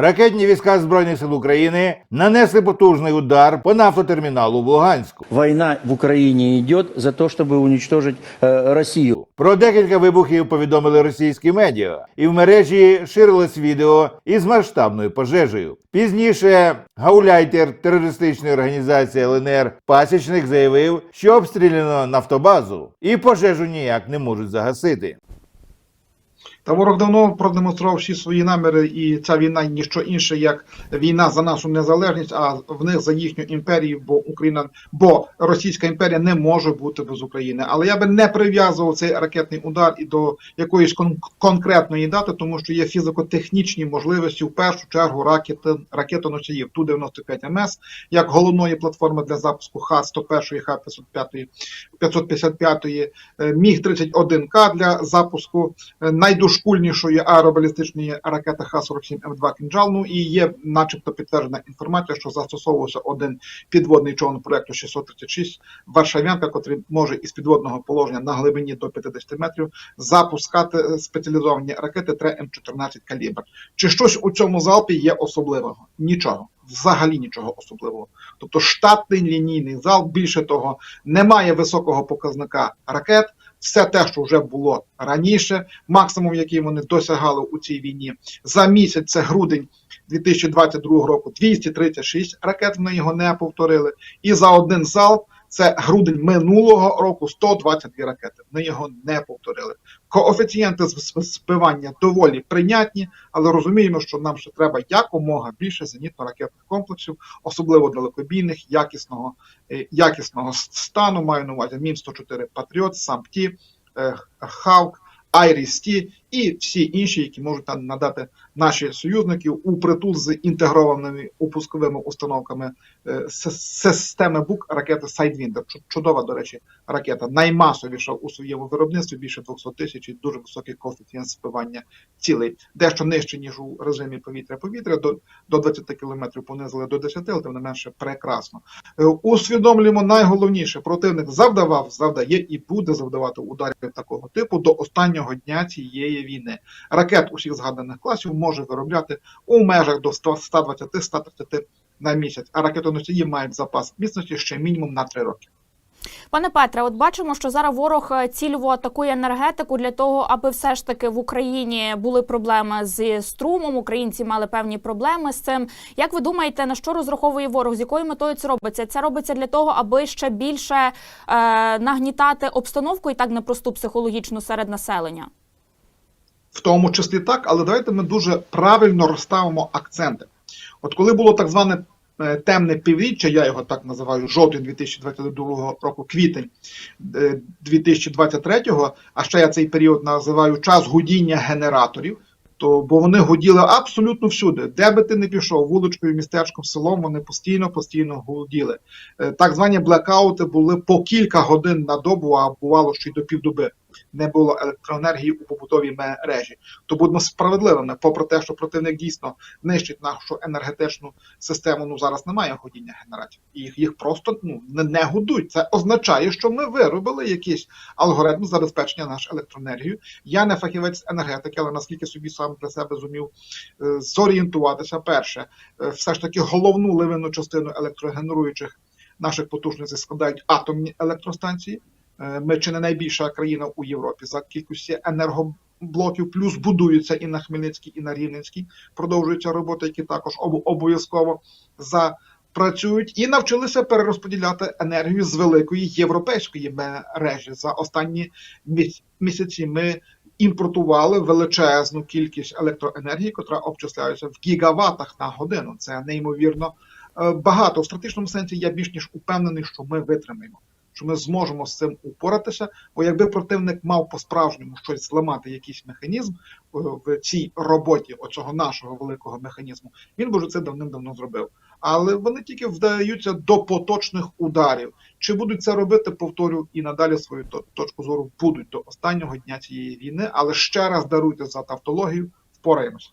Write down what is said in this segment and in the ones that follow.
Ракетні війська Збройних сил України нанесли потужний удар по нафтотерміналу в Луганську. Война в Украине идет за то, чтобы уничтожить э, Россию. Про декілька вибухів повідомили російські медіа, і в мережі ширилось відео із масштабною пожежею. Пізніше гауляйтер терористичної організації ЛНР Пасічник заявив, що обстріляно нафтобазу, і пожежу ніяк не можуть загасити. Та ворог давно продемонстрував всі свої наміри, і ця війна ніщо інше, як війна за нашу незалежність, а в них за їхню імперію, бо Україна, бо Російська імперія не може бути без України. Але я би не прив'язував цей ракетний удар і до якоїсь кон- конкретної дати, тому що є фізико-технічні можливості в першу чергу ракети ракетоносіїв ту 95 МС як головної платформи для запуску Х-101, Х-505, 555, е, Міг-31К для запуску е, найдошкульнішої аеробалістичної ракети Х-47М2 «Кінжал». Ну і є начебто підтверджена інформація, що застосовувався один підводний човен проекту 636 Варшавянка, котрий може із підводного положення на глибині до 50 метрів запускати спеціалізовані ракети 3М14 калібр. Чи щось у цьому залпі є особливого? Нічого. Взагалі нічого особливого. Тобто штатний лінійний залп, більше того, немає високого показника ракет. Все те, що вже було раніше, максимум, який вони досягали у цій війні за місяць, це грудень 2022 року, 236 ракет. Вони його не повторили. І за один залп це грудень минулого року 122 ракети. Вони його не повторили. Коефіцієнти збивання доволі прийнятні, але розуміємо, що нам ще треба якомога більше зенітно-ракетних комплексів, особливо далекобійних, якісного, е, якісного стану. Маю на увазі Мім 104 Патріот, САМПТІ, е, Хавк, Айріс-Ті і всі інші, які можуть там надати наші союзники у притул з інтегрованими упусковими установками е, системи БУК ракети Sidewinder. Чудова, до речі, ракета. Наймасовіша у своєму виробництві, більше 200 тисяч і дуже високий коефіцієнт збивання цілей. Дещо нижче, ніж у режимі повітря-повітря, до, до 20 кілометрів понизили до 10, але тим не менше прекрасно. Е, Усвідомлюємо найголовніше, противник завдавав, завдає і буде завдавати ударів такого типу до останнього дня цієї війни. Ракет усіх згаданих класів може виробляти у межах до 120-130 на місяць, а ракетоносії мають запас міцності ще мінімум на 3 роки. Пане Петре, от бачимо, що зараз ворог е, цільово атакує енергетику для того, аби все ж таки в Україні були проблеми з струмом. Українці мали певні проблеми з цим. Як ви думаєте, на що розраховує ворог? З якою метою це робиться? Це робиться для того, аби ще більше е, нагнітати обстановку і так непросту психологічну серед населення? В тому числі так, але давайте ми дуже правильно розставимо акценти. От коли було так зване е, темне півріччя, я його так називаю, жовтень 2022 року, квітень е, 2023, а ще я цей період називаю час гудіння генераторів. То бо вони гуділи абсолютно всюди, де би ти не пішов, вуличкою, містечком, селом, вони постійно, постійно гуділи. Е, Так звані блекаути були по кілька годин на добу, а бувало, що й до півдоби не було електроенергії у побутовій мережі. То будемо справедливими, попри те, що противник дійсно нищить нашу енергетичну систему. Ну зараз немає ходіння генераторів. Їх, їх просто ну не, не годують. Це означає, що ми виробили якийсь алгоритм забезпечення нашої електроенергією. Я не фахівець енергетики, але наскільки собі сам для себе зумів е, зорієнтуватися, перше, е, все ж таки головну ливинну частину електрогенеруючих наших потужностей складають атомні електростанції. Е, Ми чи не найбільша країна у Європі за кількістю енергоблоків, плюс будуються і на Хмельницькій, і на Рівненській. Продовжуються роботи, які також об- обов'язково запрацюють, і навчилися перерозподіляти енергію з великої європейської мережі. За останні міс- місяці ми імпортували величезну кількість електроенергії, котра обчисляється в гігаватах на годину. Це неймовірно е, багато. В стратегічному сенсі я більш ніж упевнений, що ми витримаємо що ми зможемо з цим упоратися. Бо якби противник мав по-справжньому щось зламати, якийсь механізм е, в цій роботі оцього нашого великого механізму, він би вже це давним-давно зробив. Але вони тільки вдаються до поточних ударів. Чи будуть це робити, повторю і надалі свою точку зору будуть до останнього дня цієї війни. Але ще раз даруйте за тавтологію, впораємося.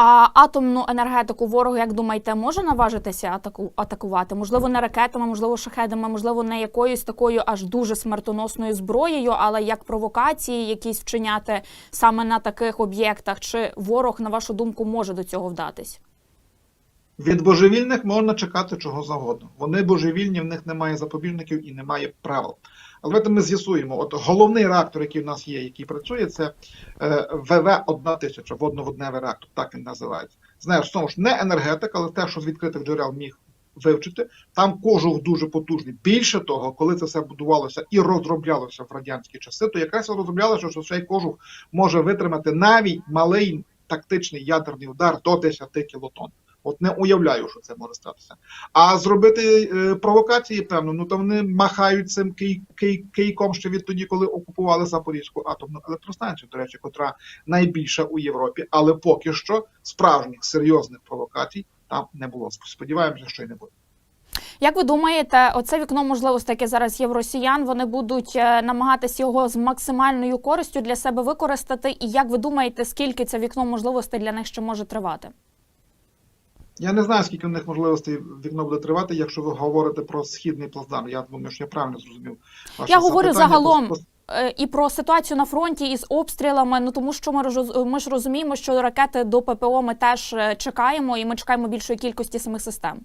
А атомну енергетику ворог, як думаєте, може наважитися атаку атакувати? Можливо, не ракетами, можливо, шахедами, можливо, не якоюсь такою аж дуже смертоносною зброєю, але як провокації якісь вчиняти саме на таких об'єктах? Чи ворог, на вашу думку, може до цього вдатись? Від божевільних можна чекати чого завгодно. Вони божевільні, в них немає запобіжників і немає правил. Але давайте ми з'ясуємо. От головний реактор, який в нас є, який працює, це е, ВВ-1000, водноводневий реактор, так він називається. Знаєш, знову ж не енергетика, але те, що з відкритих джерел міг вивчити. Там кожух дуже потужний. Більше того, коли це все будувалося і розроблялося в радянські часи, то якраз розроблялося, що цей кожух може витримати навіть малий тактичний ядерний удар до 10 кілотонн. От не уявляю, що це може статися. А зробити е, провокації, певно, ну то вони махають цим кий, кий, кийком ще відтоді, коли окупували Запорізьку атомну електростанцію, до речі, котра найбільша у Європі, але поки що справжніх серйозних провокацій там не було. Сподіваємося, що й не буде. Як ви думаєте, оце вікно можливостей, яке зараз є в росіян, вони будуть е, намагатися його з максимальною користю для себе використати? І як ви думаєте, скільки це вікно можливостей для них ще може тривати? Я не знаю, скільки в них можливостей вікно буде тривати, якщо ви говорите про східний плацдарм. Я думаю, що я правильно зрозумів. Ваше Я говорю запитання. загалом. Е, І про ситуацію на фронті із обстрілами. Ну тому що ми ми ж розуміємо, що ракети до ППО ми теж е, чекаємо, і ми чекаємо більшої кількості самих систем.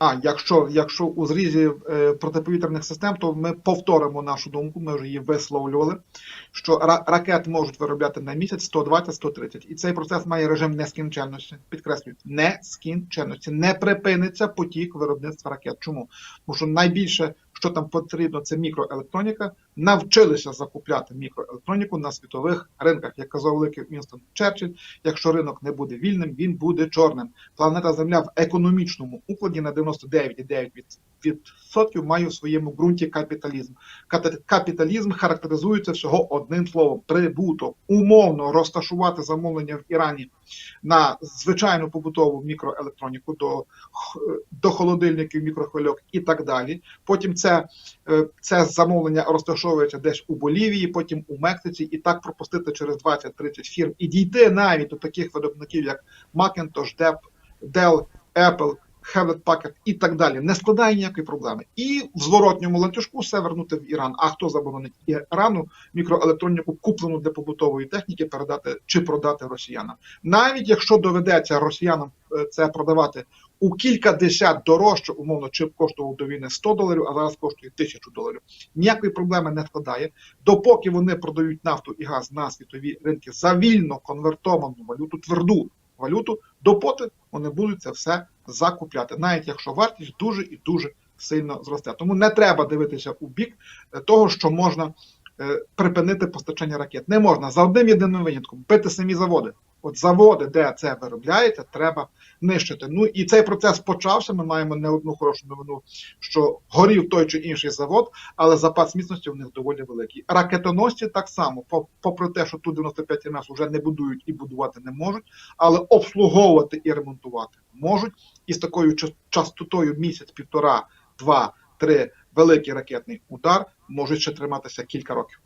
А якщо, якщо у зрізі е, протиповітряних систем, то ми повторимо нашу думку. Ми вже її висловлювали. Що ра- ракет можуть виробляти на місяць 120-130. І цей процес має режим нескінченності. Підкреслюю, нескінченності. Не припиниться потік виробництва ракет. Чому? Тому що найбільше, що там потрібно, це мікроелектроніка. Навчилися закупляти мікроелектроніку на світових ринках. Як казав великий Вінстон Черчилль, якщо ринок не буде вільним, він буде чорним. Планета Земля в економічному укладі на 99,9% має в своєму ґрунті капіталізм. Капіталізм характеризується всього одним словом прибуток. Умовно розташувати замовлення в Ірані на звичайну побутову мікроелектроніку до, до холодильників, мікрохвильок і так далі. Потім це, е, це замовлення розташовується десь у Болівії, потім у Мексиці, і так пропустити через 20-30 фірм і дійти навіть до таких виробників, як Macintosh, Dell, Dell, Hewlett Packard і так далі. Не складає ніякої проблеми. І в зворотньому ланцюжку все вернути в Іран. А хто заборонить Ірану мікроелектроніку, куплену для побутової техніки, передати чи продати росіянам? Навіть якщо доведеться росіянам е, це продавати у кілька десят дорожче, умовно, чи коштував до війни 100 доларів, а зараз коштує 1000 доларів. Ніякої проблеми не складає. Допоки вони продають нафту і газ на світові ринки за вільно конвертовану валюту, тверду валюту, допоки вони будуть це все закупляти, навіть якщо вартість дуже і дуже сильно зросте. Тому не треба дивитися у бік е, того, що можна е, припинити постачання ракет. Не можна за одним єдиним винятком бити самі заводи. От заводи, де це виробляється, треба нищити. Ну і цей процес почався. Ми маємо не одну хорошу новину, що горів той чи інший завод, але запас міцності в них доволі великий. Ракетоносці так само, по- попри те, що ту 95 МС вже не будують і будувати не можуть, але обслуговувати і ремонтувати можуть. І з такою час- частотою місяць, півтора, два, три великий ракетний удар можуть ще триматися кілька років.